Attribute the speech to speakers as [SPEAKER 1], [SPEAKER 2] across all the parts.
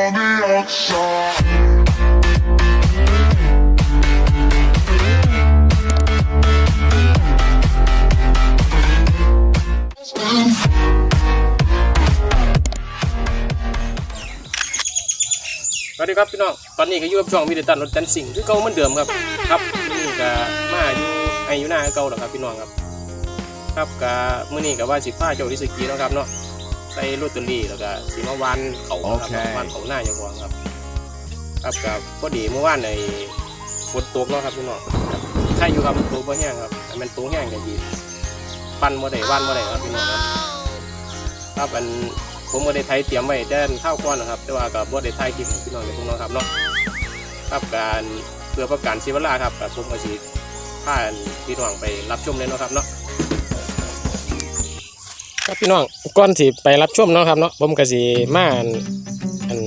[SPEAKER 1] on the outside.
[SPEAKER 2] สวัสดีครับพี่น้อง ตอนนี้ก็อยู่กับช่องวิดีตันรถจันสิงคือเก่าเหมือนเดิมครับ ครับนี่ก็มาอยู่ไออยู่หน้าเก่าแล้วครับพี่น้องครับ ครับก็เมื้อนี้ก็ว่าสิพาเจ้าดิสกีเนาะครับเนาะ ใส่ลอตเตอรี่แล้วก็สิมาวานเขาครับ
[SPEAKER 3] โอเค
[SPEAKER 2] วานเขาหน้าอย่างวางครับ ครับก็พอดีเมื่อวานในฝนตกเนาะครับพี่น้องครับใช่อยู่ครับตกบ่แห้งครับแต่มันตกแห้งก็ดีปั่นบ่ได้ว่านบ่ได้ครับพี่น้องครับครับอันผมก็ได้ไทยเตรียมไว้แต่ข้าวก้อนนะครับ แต่ว่ากับบ่ได้ไทยคลิปให้พี่น้องได้พี่น้องครับเนาะครับการเพื่อประกันชีวลาครับกับผมก็สิพาพี่น้องไปรับชมเลยเนาะครับเนาะ ครับพี่น้องก่อนที่ไปรับชมเนาะครับเนาะผมก็สิมาอันอัน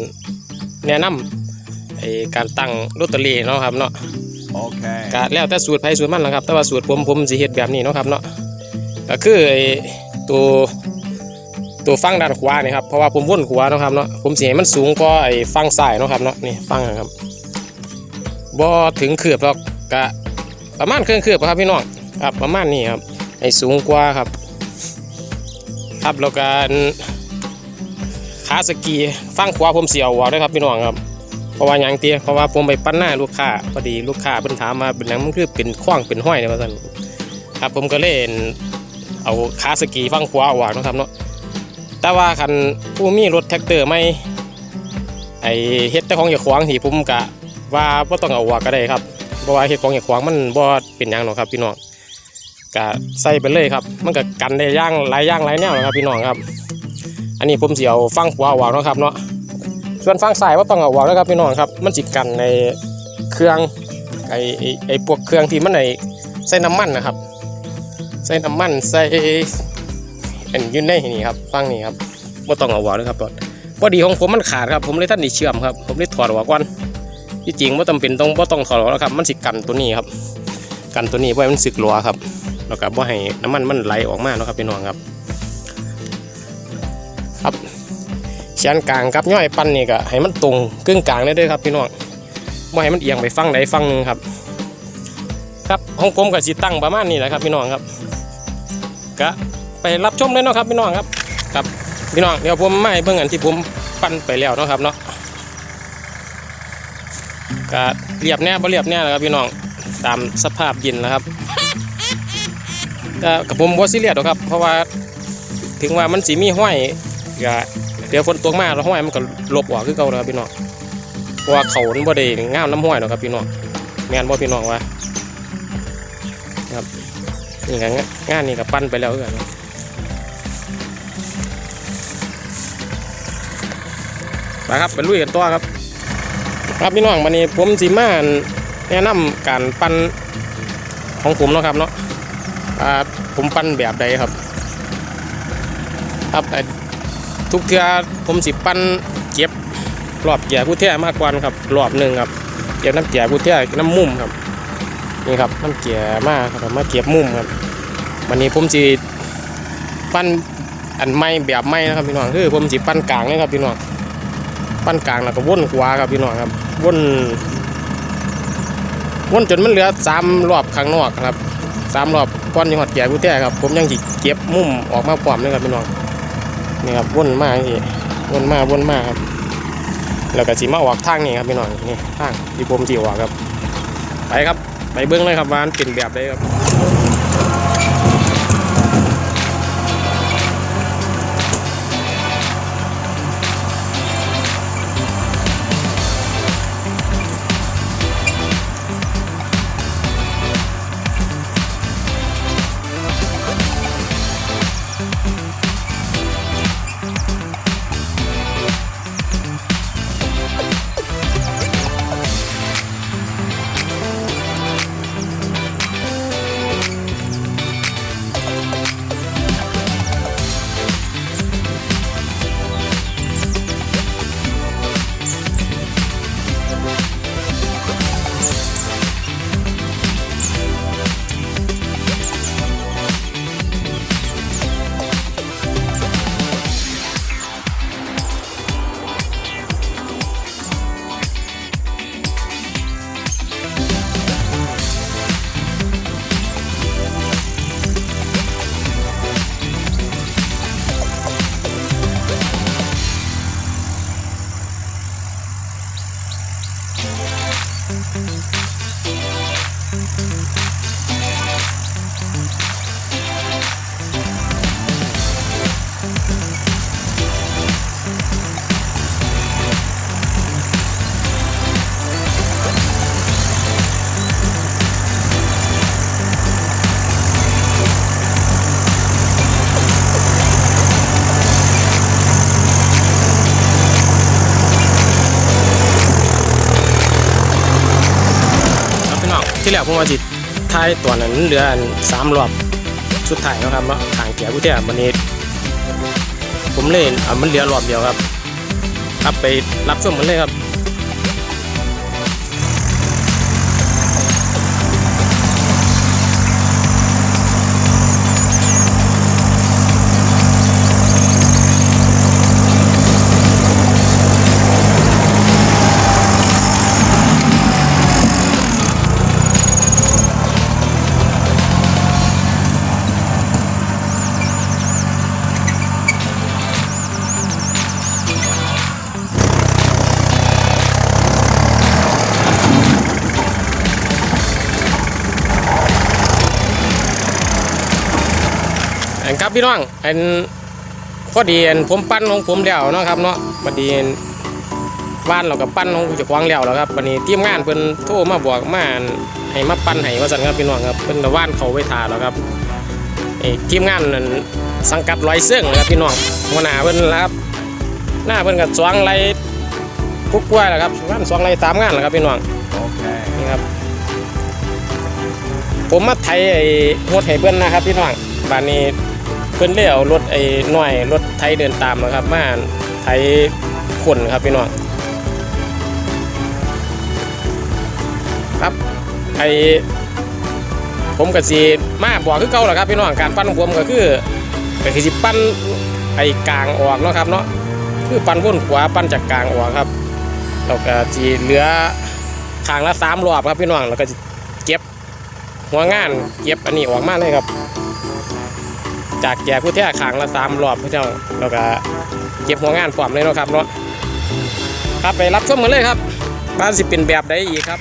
[SPEAKER 2] แนะนำไอ้การตั้งลอตเตอรี่เนาะครับเนาะ
[SPEAKER 3] Okay.
[SPEAKER 2] ก็แล้วแต่สูตรไผสูตรมันนะครับ แต่ว่าสูตรผมผมสิเฮ็ดแบบนี้เนาะครับเนาะก็คือไอ้ตัวตัวฟังด้านขวานี่ครับเพราะว่าผมวนขวาเนาะครับเนาะผมสิให้มันสูงกว่าไอ้ฟังซ้ายเนาะครับเนาะนี่ฟังนะครับบ่ถึงคืบหรอกก็ประมาณเครื่องคืบครับพี่น้องครับประมาณนี้ครับให้สูงกว่าครับ ครับแล้วก็ขาสกีฟังขวาผมเสียวออกด้วยครับพี่น้องครับเพราะว่ายังเตี้ยเพราะว่าผมไปปั้นหน้าลูกค้าพอดีลูกค้าเพิ่นถามมาเป็นหยังมันคือเป็นขว้างเป็นห้อยเนี่ยว่าซั่นครับผมก็เลยเอาขาสกีฟังขวาออกเนะครับเนาะแต่ว่าคันผู้มีรถแท็กเตอร์ไม่ไอเฮ็ดแต่ของอย่าขวางที่ผมกะว่าบ่ต้องเอาออกก็ได้ครับเพราะว่าเฮ็ดของอย่าขวางมันบ่เป็นหยังหรอกครับพี่น้อง ก็ใส่ไปเลยครับ มันก็กันได้ย่างหลายย่างหลายแนวนะครับพี่น้องครับ อันนี้ผมเสิเอาฟังขวาออกเนาะครับเนาะส่วนฝั่งซ้ายว่าต้องเอาออกแล้วครับพี่น้องครับ มันจิกันในเครื่องไอไอ้ไอพวกเครื่องที่มันในใส่น้ำมันนะครับ ใส่น้ำมันใส่อันยืนในนี่ครับฟังนี่ครับว่าต้องเอาออกเลยครับพอดีของผมมันขาดครับ ผมเลยท่านไดีเชื่อมครับ ผมเลยถอดออกก่อนที่จริงว่าจำเป็นต้องว่าต้องถอดออกแล้วครับ มันสิกันตัวนี้ครับ กันตัวนี้ไว้มันสึกลัวครับ แล้วก็บ่ให้น้ำมันมันไหลออกมาเนาะครับพี่น้องครับ ครับเชียนกลางครับย่อยปั้นนี่ก็ให้มันตรงกึ่งกลางได้ด้วยครับพี่น้องไม่ให้มันเอียงไปฟังใดฟังหนึ่งครับ ครับของผมก็สิตั้งประมาณนี้แหละครับพี่น้องครับก็ไปรับชมเลยเนาะครับพี่น้องครับครับพี่น้องเดี๋ยวผมไม่เบิ่งอันที่ผมปั้นไปแล้วเนาะครับเนาะก็เรียบแน่บ่เรียบแน่แหละครับพี่น้องตามสภาพยินนะครับ แต่กับผมบ่ซีเรียสหรอกครับ เพราะว่าถึงว่ามันสีมีห้อยก็เดี๋ยวฝนตกมาแล้วห้อยมันก็ลบออกคือเก่าแล้วครับพี่น้องเพราะว่าเขานบ่ได้งามน้ำห้อยหรอกครับพี่น้องแมนบ่พี่น้องว่าครับนี่ก็งานนี่ก็ปั้นไปแล้วอกันไปครับไปลุยกันต่อครับ ครับพี่น้องวันนี้ผมสิมาแนะนำการปั้นของผมเนาะครับเนาะ อ่าผมปั้นแบบใดครับ ครับทุกเทือผมสิปั้นเก็บรอบแก่ผู้แท้มากกว่าครับรอบหนึ่งครับเก็บน้ำแก่ผู้แท้น้ำมุมครับนี่ครับน้ำแก่มากครับมาเก็บมุมครับ วันนี้ผมสิปั้นอันไม้แบบไม้นะครับพี่น้องคือผมสิปั้นกลางนะครับพี่น้องปั้นกลางแล้วก็วนขวาครับพี่น้องครับวนวนจนมันเหลือสามรอบข้างนอกครับ สามรอบก้อนยี่หอดแก่ผู้แท้ครับ ผมยังจิเก็บมุมออกมาปลอมเลยครับพี่น้องนี่ครับวนมากที่วนมาวนมาครับแล้วก็สีมาออกทางนี่ครับพี่น้องนี่ทางที่ผมจีออกครับ ไปครับ ไปเบื้องเลยครับวันเป็นแบบใดครับ ค ที่แล้วผมว่าจิท้ายตัวนั้นเหลือสามรอบสุดท้ายนะครับเนาะทางเก่ผู้เที่ยวันนี้ ผมเล่นอะมันเหลือรอบเดียวครับ ครับไปรับชมกันเลยครับ พี่น้องอันพอดีอันผมปั้นของผมแล้วเนาะครับเนาะบัดนี้อันบ้านเรากับปั้นของจ้าของแล้วแล้วครับบัดนี้ทีมงานเพิ่นโทรมาบอกมาให้มาปั้นให้ว่าซั่นครับพี่น้องครับเพิ่นก็ว่านเขาไว้ทาแล้วครับไอ้ทีมงานนั่นสังกัดรอยเสื่องนะครับพี่น้องหัวหน้าเพิ่นะครับหน้าเพิ่นก็สวงไรกุ๊กกล้วยแหละครับวันสวงไรตามงานแหละครับพี่น้องนี่ครับ ผมมาไถไอ้รถให้เพื่อนนะครับพี่น้องบ้านนี้ เพื่อนเลี้ยวรถไอ้หน่อยรถไถเดินตามนะครับมาไถขนครับพี่น้องครับไอ้ผมกับสีมาบอกคือเก่าแหละครับพี่น้องการปั้นของผมก็คือก็คือสิปั้นไอ้กลางออกเนาะครับเนาะคือปั้นวนขวาปั้นจากกลางออกครับแล้วก็สีเหลือทางละสามรอบครับพี่น้องแล้วก็เก็บหัวงานเก็บอันนี้ออกมาเลยครับ จากแก่ผู้แท้ขางละสามรอบพี่น้องแล้วก็เก็บหัวงานฟอมเลยเนาะครับเนาะครับไปรับชมกันเลยครับบ้านสิเป็นแบบใดอีกครับ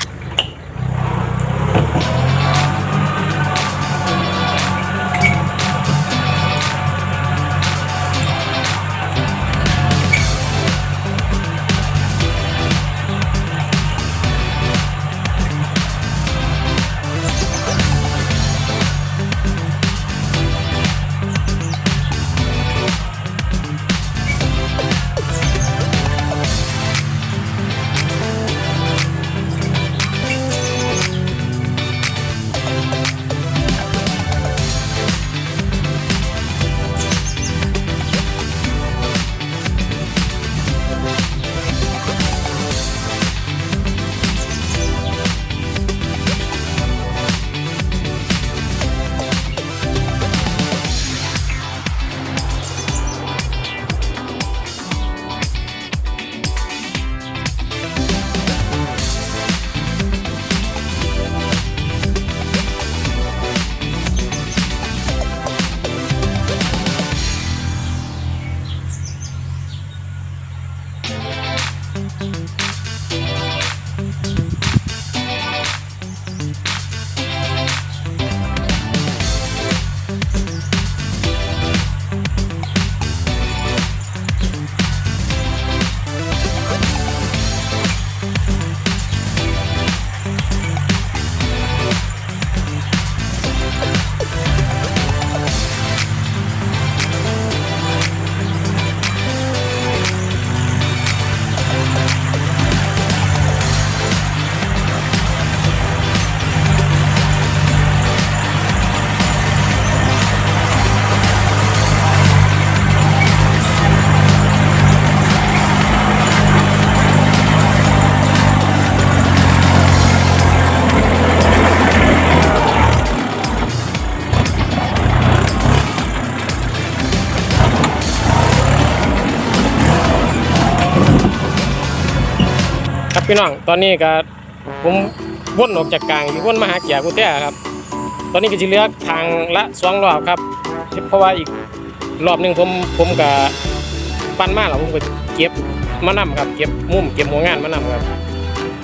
[SPEAKER 2] พี่น้อง ตอนนี้ก็ผมวนออกจากกลางที่วนมาหาแก่ผู้แท้ครับ ตอนนี้ก็จะเลือกทางละสองรอบครับ เพราะว่าอีกรอบหนึ่งผมผมก็ปั้นมาแล้วผมก็เก็บมานำครับ เก็บมุมเก็บหัวงานมานำครับ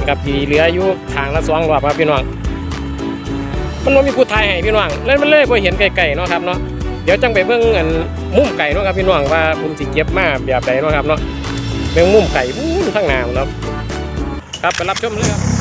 [SPEAKER 2] กับปีเหลืออยู่ทางละสองรอบครับพี่น้อง มันว่มีผู้ทายให้พี่น้องแล้วมันเลยพอเห็นไกลๆเนาะครับเนาะ เดี๋ยวจังไปเบิ่งอันมุมไก่เนาะครับพี่น้องว่าผมสิเก็บมาแบบใดเนาะครับเนาะเบิ่งมุมไก่อู้ข้างหน้าเนาะ ครับไปรับชมเลยครับ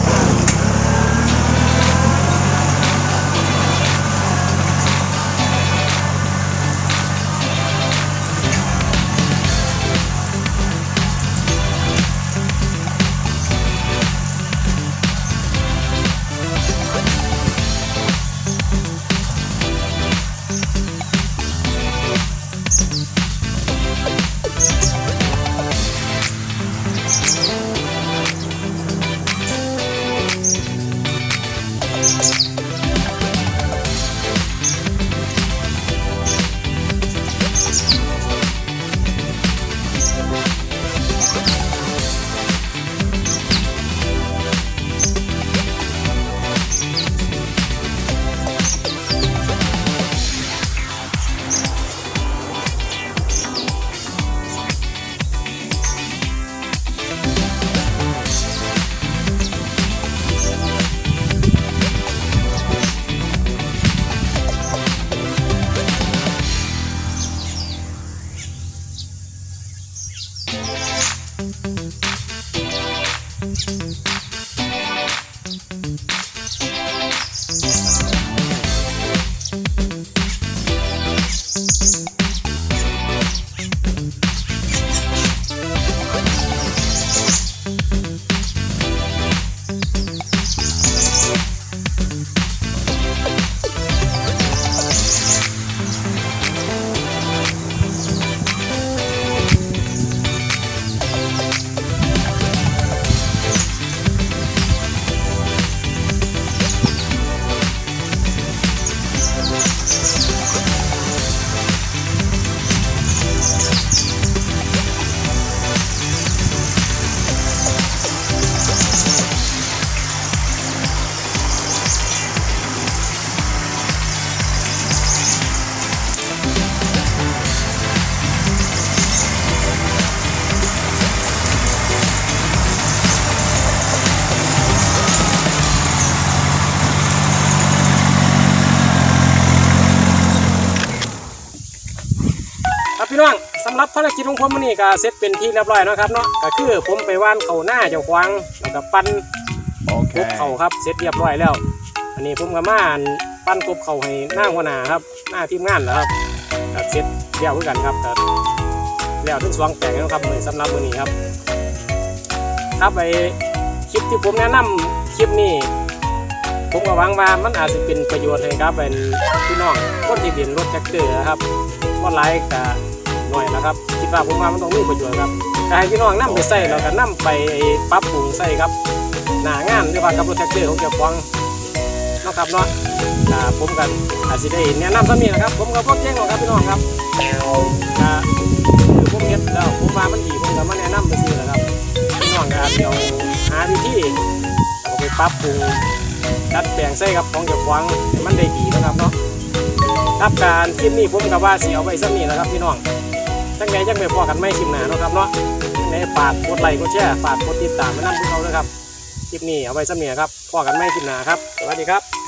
[SPEAKER 2] ภารกิจของผมวันนี้ก็เสร็จเป็นที่เรียบร้อยแล้วครับเนาะก็คือผมไปว่านเขาหน้าเจ้าควางแล้วก็ปั้นกบเขาครับเสร็จเรียบร้อยแล้ว อันนี้ผมก็มาอั่นปั้นกบเขาให้หน้าหัวหน้าครับ หน้าทีมงานแล้วครับก็เสร็จเรียบร้อยกันครับก็แล้วทั้งสองแปลงแล้วครับมือสำหรับวันนี้ครับครับไปคลิปที่ผมแนะนำคลิปนี้ผมก็หวังว่ามันอาจจะเป็นประโยชน์ให้ครับเป็นพี่น้องคนที่เรียนรถแท็กเตอร์ครับว่าไลค์กับหน่ อยนะครับคิดว่าผมว่ามันต้องมีประโยชน์ครับก็ให้พี่น้องนํไปใส่แล้วก็นํไปปรับปรุงใส่ครับหน้างานหรือว่ากับรถแท็กเตอร์ของเจ้าของนะครับเนาะผมกันอาจจะได้แนะนำซ้ำนี้นะครับ ผมก็บ่แจ้งหรอกครับพี่น้องครับอ่าคือผมเห็นแล้วผมว่ามันดีผมก็มาแนะนำไปซื้อแหละครับพี่น้องก็เดี๋ยวหาวิธีเอาไปปรับปรุงดัดแปลงใส่กับของเจ้าของให้มันได้ดีนะครับเนาะครับการคลิปนี้ผมกับว่าสิเอาไว้สักนี้นะครับพี่น้อง จังไงจังไปพอกันไม่คลิปหนาเนาะครับเนาะจังไงฝากกดไลค์กดแชร์ฝากกดติดตามไว้นั่งพวกเราด้วยครับคลิปนี้เอาไว้สักนี้ครับพอกันไม่คลิปหนาครับสวัสดีครับ